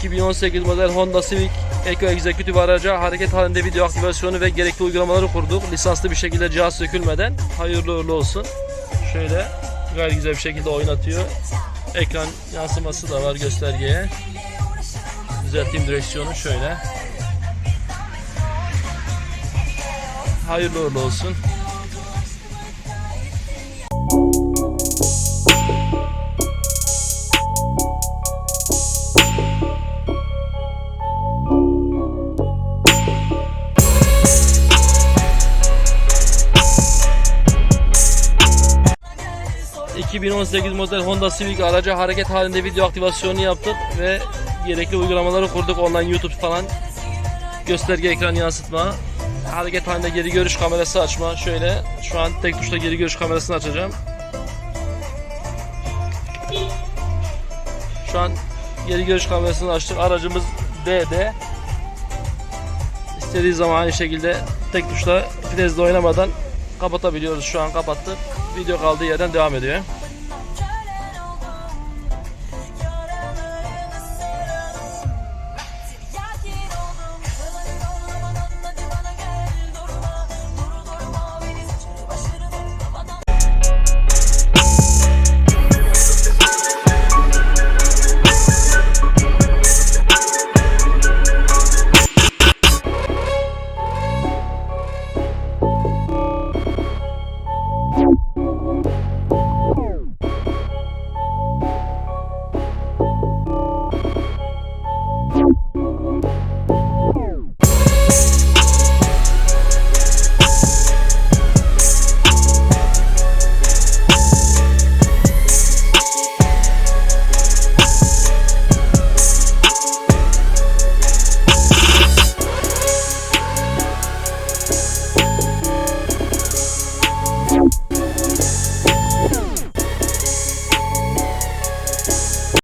2018 model Honda Civic Eco Executive araca hareket halinde video aktivasyonu ve gerekli uygulamaları kurduk. Lisanslı bir şekilde cihaz sökülmeden hayırlı uğurlu olsun. Şöyle gayet güzel bir şekilde oynatıyor. Ekran yansıması da var göstergeye. Düzelteyim direksiyonu şöyle. Hayırlı uğurlu olsun. ...2018 model Honda Civic araca hareket halinde video aktivasyonu yaptık ve gerekli uygulamaları kurduk online YouTube falan. Gösterge ekran yansıtma hareket halinde geri görüş kamerası açma. Şöyle şu an tek tuşla geri görüş kamerasını açacağım. Şu an geri görüş kamerasını açtık. Aracımız D'de. İstediği zaman aynı şekilde tek tuşla frezle oynamadan kapatabiliyoruz. Şu an kapattık video kaldığı yerden devam ediyor